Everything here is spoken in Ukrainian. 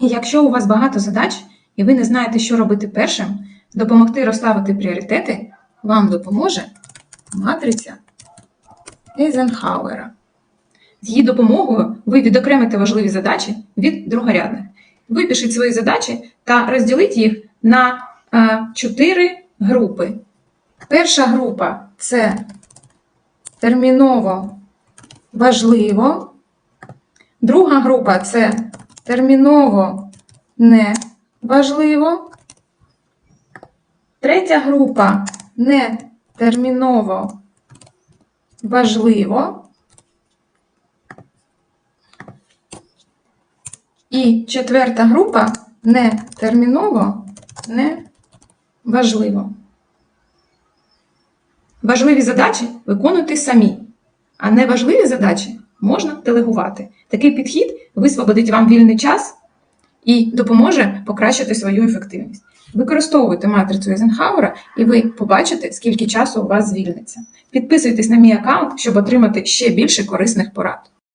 І якщо у вас багато задач, і ви не знаєте, що робити першим, допомогти розставити пріоритети вам допоможе матриця Ейзенхауера. З її допомогою ви відокремите важливі задачі від другорядних. Випишіть свої задачі та розділіть їх на е, чотири групи. Перша група це терміново важливо. Друга група це терміново не важливо. Третя група не терміново важливо. І четверта група не терміново не важливо. Важливі задачі виконуйте самі, а неважливі задачі можна делегувати. Такий підхід висвободить вам вільний час і допоможе покращити свою ефективність. Використовуйте матрицю Ейзенхауера, і ви побачите, скільки часу у вас звільниться. Підписуйтесь на мій аккаунт, щоб отримати ще більше корисних порад.